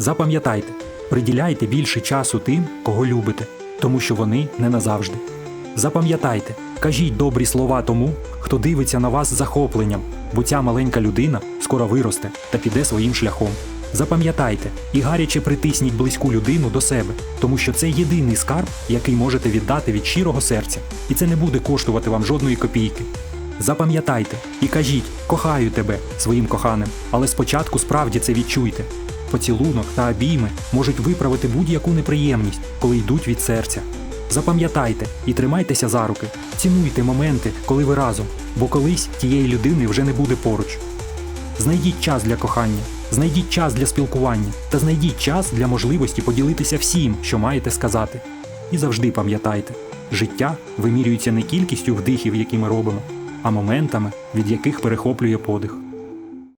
Запам'ятайте, приділяйте більше часу тим, кого любите, тому що вони не назавжди. Запам'ятайте, кажіть добрі слова тому, хто дивиться на вас з захопленням, бо ця маленька людина скоро виросте та піде своїм шляхом. Запам'ятайте і гаряче притисніть близьку людину до себе, тому що це єдиний скарб, який можете віддати від щирого серця, і це не буде коштувати вам жодної копійки. Запам'ятайте і кажіть кохаю тебе своїм коханим, але спочатку справді це відчуйте. Поцілунок та обійми можуть виправити будь-яку неприємність, коли йдуть від серця. Запам'ятайте і тримайтеся за руки, цінуйте моменти, коли ви разом, бо колись тієї людини вже не буде поруч. Знайдіть час для кохання, знайдіть час для спілкування та знайдіть час для можливості поділитися всім, що маєте сказати. І завжди пам'ятайте, життя вимірюється не кількістю вдихів, які ми робимо, а моментами, від яких перехоплює подих.